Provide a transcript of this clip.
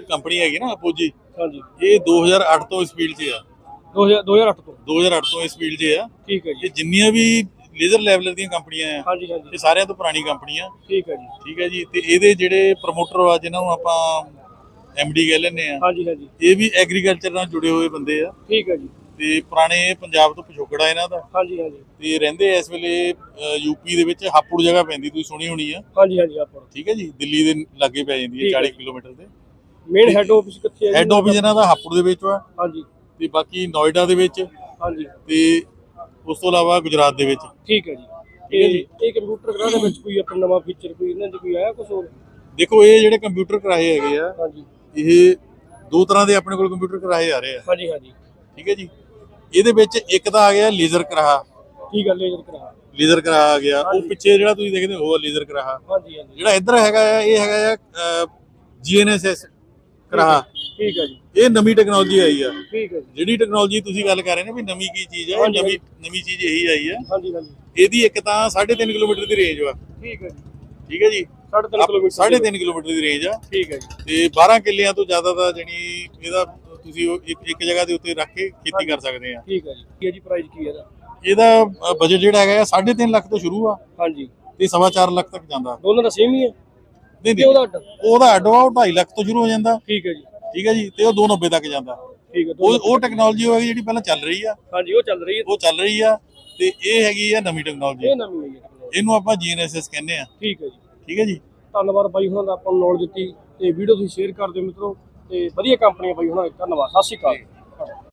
Company ਹੈਗੀ ਨਾ ਆਪੋਜੀ ਹਾਂਜੀ। ਇਹ 2008 ਤੋਂ ਇਸ ਫੀਲਡ 'ਚ ਆ। 2000 2008 ਤੋਂ। 2008 ਤੋਂ ਇਸ ਫੀਲਡ 'ਚ ਆ। ਠੀਕ ਹੈ ਜੀ। ਇਹ ਜਿੰਨੀਆਂ ਵੀ ਲੇਜ਼ਰ ਲੈਵਲਰ ਦੀਆਂ ਕੰਪਨੀਆਂ ਆ ਹਾਂਜੀ ਹਾਂਜੀ। ਇਹ ਸਾਰਿਆਂ ਤੋਂ ਪੁਰਾਣੀ ਕੰਪਨੀਆਂ। ਠੀਕ ਹੈ ਜੀ। ਠੀਕ ਹੈ ਜੀ ਤੇ ਇਹਦੇ ਜਿਹੜੇ ਪ੍ਰਮੋਟਰ ਆ ਜਿਨ੍ਹਾਂ ਨੂੰ ਆਪਾਂ ਐਮਡੀ ਕਹਿ ਲੈਂਦੇ ਆ ਹਾਂਜੀ ਹਾਂਜੀ। ਇਹ ਵੀ ਐਗਰੀਕਲਚਰ ਨਾਲ ਜੁੜੇ ਹੋਏ ਬੰਦੇ ਆ। ਠੀਕ ਹੈ ਜੀ। ਤੇ ਪੁਰਾਣੇ ਪੰਜਾਬ ਤੋਂ ਪਿਛੋਕੜਾ ਇਹਨਾਂ ਦਾ। ਹਾਂਜੀ ਹਾਂਜੀ। ਤੇ ਰਹਿੰਦੇ ਇਸ ਵੇਲੇ ਯੂਪੀ ਦੇ ਵਿੱਚ ਹਾਪੁੜ ਜਗ੍ਹਾ ਪੈਂਦੀ ਤੁਸੀਂ ਸੁਣੀ ਹੋਣੀ ਆ। ਹਾਂਜੀ ਹਾਂਜੀ ਆਪਾਂ ਠੀਕ ਹੈ ਜੀ ਦਿੱਲੀ ਦੇ ਲਾਗੇ ਪੈ ਜਾਂਦੀ ਹੈ 40 ਕਿਲੋਮੀਟਰ ਦੇ। ਮੇਨ ਹੈੱਡ ਆਫਿਸ ਕਿੱਥੇ ਹੈ ਜੀ? ਹੈੱਡ ਆਫਿਸ ਇਹਨਾਂ ਦਾ ਹਾਪੁੜ ਦੇ ਵਿੱਚ ਆ ਹਾਂਜੀ। ਤੇ ਬਾਕੀ ਨੋਇਡਾ ਦੇ ਵਿੱਚ। ਹਾਂਜੀ। ਤੇ ਉਸ ਤੋਂ ਇਲਾਵਾ ਗੁਜਰਾਤ ਦੇ ਵਿੱਚ। ਠੀਕ ਹੈ ਜੀ। ਹੈ ਜੀ। ਤੇ ਇਹ ਕੰਪਿਊਟਰ ਗ੍ਰਾਹ ਦੇ ਵਿੱਚ ਕੋਈ ਆਪਣਾ ਨਵਾਂ ਫੀਚਰ ਕੋਈ ਇਹਨਾਂ 'ਚ ਕੋਈ ਆਇਆ ਕੁਝ ਹੋਰ? ਦੇਖੋ ਇਹ ਜਿਹੜੇ ਕੰਪਿਊਟਰ ਕਰਾਏ ਹੈਗੇ ਆ ਹਾਂਜੀ। ਇਹ ਦੋ ਤਰ੍ਹਾਂ ਦੇ ਆਪਣੇ ਕੋਲ ਕੰਪਿਊਟਰ ਕਰਾਏ ਆ ਰਹੇ ਆ। ਹਾਂਜੀ ਹਾਂਜੀ। ਠੀਕ ਹੈ ਜੀ। ਇਹਦੇ ਵਿੱਚ ਇੱਕ ਤਾਂ ਆ ਗਿਆ ਲੇਜ਼ਰ ਕਰਾਹਾ। ਠੀਕ ਹੈ ਲੇਜ਼ਰ ਕਰਾ ਲੇਜ਼ਰ ਕਰਾਹਾ ਆ ਗਿਆ। ਉਹ ਪਿੱਛੇ ਜਿਹੜਾ ਤੁਸੀਂ ਦੇਖਦੇ ਹੋ ਲੇਜ਼ਰ ਕਰਾਹਾ। ਹਾਂਜੀ ਹਾਂਜੀ। ਜਿਹੜਾ ਇੱਧਰ ਹੈਗਾ ਆ ਇਹ ਹੈਗਾ ਆ ਜੀਐਨਐਸਐਸ ਕਰਾਹਾ ਠੀਕ ਹੈ ਜੀ। ਇਹ ਨਵੀਂ ਟੈਕਨੋਲੋਜੀ ਆਈ ਆ। ਠੀਕ ਹੈ ਜੀ। ਜਿਹੜੀ ਟੈਕਨੋਲੋਜੀ ਤੁਸੀਂ ਗੱਲ ਕਰ ਰਹੇ ਨੇ ਵੀ ਨਵੀਂ ਕੀ ਚੀਜ਼ ਹਾਂਜੀ, ਨਵੀਂ ਨਵੀਂ ਚੀਜ਼ ਇਹੀ ਆਈ ਆ। ਹਾਂਜੀ ਹਾਂਜੀ। ਇਹਦੀ ਇੱਕ ਤਾਂ 3.5 ਕਿਲੋਮੀਟਰ ਦੀ ਰੇਂਜ ਆ। ਠੀਕ ਹੈ ਜੀ। ਠੀਕ ਹੈ ਜੀ? 3.5 ਕਿਲੋਮੀਟਰ 3.5 ਕਿਲੋਮੀਟਰ ਦੀ ਰੇਂਜ ਆ। ਠੀਕ ਹੈ ਜੀ। ਤੇ 12 ਕਿੱਲਿਆਂ ਤੋਂ ਜ਼ਿਆਦਾ ਦਾ ਜਣੀ ਇਹਦਾ ਤੁਸੀਂ ਉਹ ਇੱਕ ਇੱਕ ਜਗ੍ਹਾ ਦੇ ਉੱਤੇ ਰੱਖ ਕੇ ਖੇਤੀ ਕਰ ਸਕਦੇ ਆ। ਠੀਕ ਹੈ ਜੀ। ਕੀ ਹੈ ਜੀ ਪ੍ਰਾਈਸ ਕੀ ਹੈ ਇਹਦਾ? ਇਹਦਾ ਬਜਟ ਜਿਹੜਾ ਹੈਗਾ ਆ 3.5 ਲੱਖ ਤੋਂ ਸ਼ੁਰੂ ਆ। ਹਾਂਜੀ। ਤੇ ਸਵਾ ਚਾਰ ਲੱਖ ਤੱਕ ਜਾਂਦਾ। ਦੋਨਾਂ ਦਾ ਸੇਮ ਹੀ ਹੈ ਨਹੀਂ ਨਹੀਂ। ਉਹਦਾ? ਉਹਦਾ ਅੱਡ ਵਾ ਉਹ 2.5 ਲੱਖ ਤੋਂ ਸ਼ੁਰੂ ਹੋ ਜਾਂਦਾ। ਠੀਕ ਹੈ ਜੀ। ਠੀਕ ਹੈ ਜੀ ਤੇ ਉਹ 290 ਤੱਕ ਜਾਂਦਾ। ਠੀਕ ਹੈ ਉਹ ਉਹ ਟੈਕਨੋਲੋਜੀ ਹੋਏਗੀ ਜਿਹੜੀ ਪਹਿਲਾਂ ਚੱਲ ਰਹੀ ਆ। ਹਾਂਜੀ ਉਹ ਚੱਲ ਰਹੀ ਹੈ। ਉਹ ਚੱਲ ਰਹੀ ਆ ਤੇ ਇਹ ਹੈਗੀ ਆ ਨਵੀਂ ਟੈਕਨੋਲੋਜੀ ਇਹ ਨਵੀਂ ਹੈ। ਇਹਨੂੰ ਆਪਾਂ ਜੀਐਨਐਸਐਸ ਕਹਿੰਦੇ ਆ। ਠੀਕ ਹੈ ਜੀ। ਠੀਕ ਹੈ ਜੀ? ਧੰਨਵਾਦ ਬਾਈ ਹੁਣਾਂ ਦਾ ਆਪਾਂ ਨੂੰ ਨੌਲੇਜ ਦਿੱਤੀ ਤੇ ਵੀਡੀਓ ਤੁਸੀਂ ਸ਼ੇਅਰ ਕਰ ਦਿਓ ਮਿੱਤਰੋ ਤੇ ਵਧੀਆ ਕੰਪਨੀ ਹੈ ਬਾਈ ਹੁਣਾਂ ਦੀ। ਧੰਨਵਾਦ ਸਤਿ ਸ਼੍ਰੀ ਅਕਾਲ।